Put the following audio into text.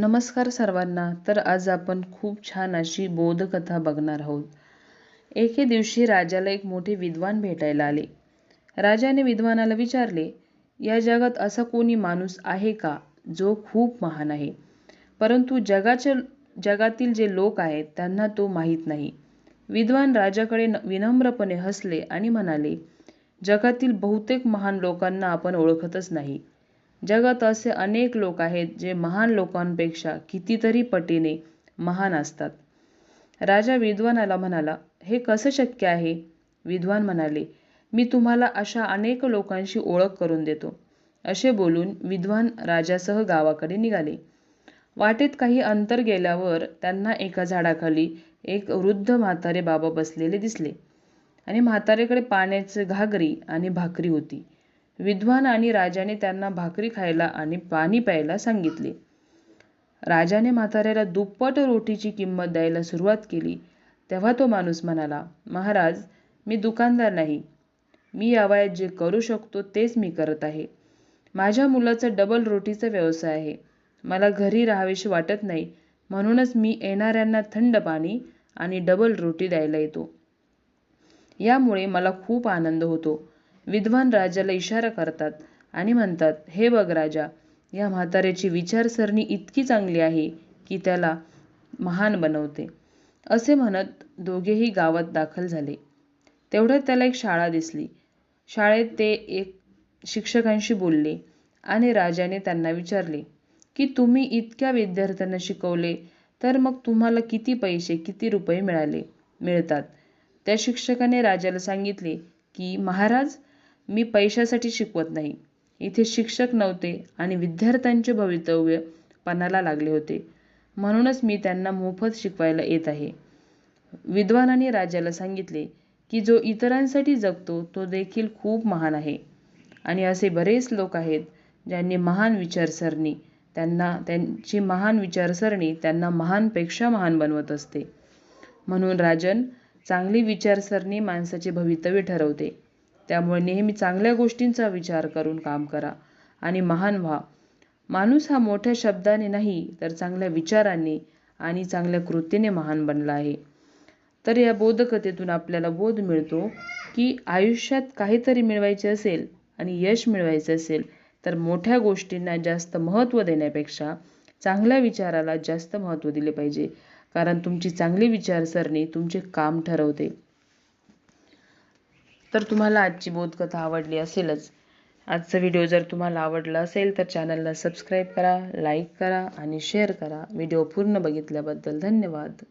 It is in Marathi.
नमस्कार सर्वांना. तर आज आपण खूप छान अशी बोधकथा बघणार आहोत. एके दिवशी राजाला एक मोठे विद्वान भेटायला आले. राजाने विद्वानाला विचारले या जगात असा कोणी माणूस आहे का जो खूप महान आहे? परंतु जगाच्या जगातील जे लोक आहेत त्यांना तो माहीत नाही. विद्वान राजाकडे विनम्रपणे हसले आणि म्हणाले जगातील बहुतेक महान लोकांना आपण ओळखतच नाही. जगात असे अनेक लोक आहेत जे महान लोकांपेक्षा कितीतरी पटीने महान असतात. राजा विद्वानाला म्हणाला हे कसं शक्य आहे? विद्वान म्हणाले मी तुम्हाला अशा अनेक लोकांशी ओळख करून देतो. असे बोलून विद्वान राजासह गावाकडे निघाले. वाटेत काही अंतर गेल्यावर त्यांना एका झाडाखाली एक वृद्ध म्हातारे बाबा बसलेले दिसले आणि म्हातारेकडे पाण्याचे घागरी आणि भाकरी होती. विद्वान आणि राजाने त्यांना भाकरी खायला आणि पाणी प्यायला सांगितले. राजाने म्हाताऱ्याला दुप्पट रोटीची किंमत द्यायला सुरुवात केली. तेव्हा तो माणूस म्हणाला महाराज मी दुकानदार नाही. मी या वयात जे करू शकतो तेच मी करत आहे. माझ्या मुलाचा डबल रोटीचा व्यवसाय आहे. मला घरी राहावेशी वाटत नाही. म्हणूनच मी येणाऱ्यांना थंड पाणी आणि डबल रोटी द्यायला येतो. यामुळे मला खूप आनंद होतो. विद्वान राजाला इशारा करतात आणि म्हणतात हे बघ राजा या म्हाताऱ्याची विचारसरणी इतकी चांगली आहे की त्याला महान बनवते. असे म्हणत दोघेही गावात दाखल झाले. तेवढ्यात त्याला एक शाळा दिसली. शाळेत ते एक शिक्षकांशी बोलले आणि राजाने त्यांना विचारले की तुम्ही इतक्या विद्यार्थ्यांना शिकवले तर मग तुम्हाला किती पैसे किती रुपये मिळाले मिळतात? त्या शिक्षकाने राजाला सांगितले की महाराज मी पैशासाठी शिकवत नाही. इथे शिक्षक नव्हते आणि विद्यार्थ्यांचे भवितव्य पणाला लागले होते. म्हणूनच मी त्यांना मोफत शिकवायला येत आहे. विद्वानाने राजाला सांगितले की जो इतरांसाठी जगतो तो देखील खूप महान आहे. आणि असे बरेच लोक आहेत ज्यांनी महान विचारसरणी त्यांना त्यांची महान विचारसरणी त्यांना महानपेक्षा महान बनवत असते. म्हणून राजन चांगली विचारसरणी माणसाचे भवितव्य ठरवते. त्यामुळे नेहमी चांगल्या गोष्टींचा विचार करून काम करा. आणि महान व्हा. माणूस हा मोठ्या शब्दाने नाही तर चांगल्या विचारांनी आणि चांगल्या कृतीने महान बनला आहे. तर या बोधकथेतून आपल्याला बोध मिळतो की आयुष्यात काहीतरी मिळवायचे असेल आणि यश मिळवायचे असेल तर मोठ्या गोष्टींना जास्त महत्त्व देण्यापेक्षा चांगल्या विचाराला जास्त महत्त्व दिले पाहिजे. कारण तुमची चांगली विचारसरणी तुमचे काम ठरवते. तर तुम्हाला आजची बोधकथा आवडली असेलच. आजचा व्हिडिओ जर तुम्हाला आवडला असेल तर चॅनलला सबस्क्राईब करा लाईक करा आणि शेअर करा. व्हिडिओ पूर्ण बघितल्याबद्दल धन्यवाद.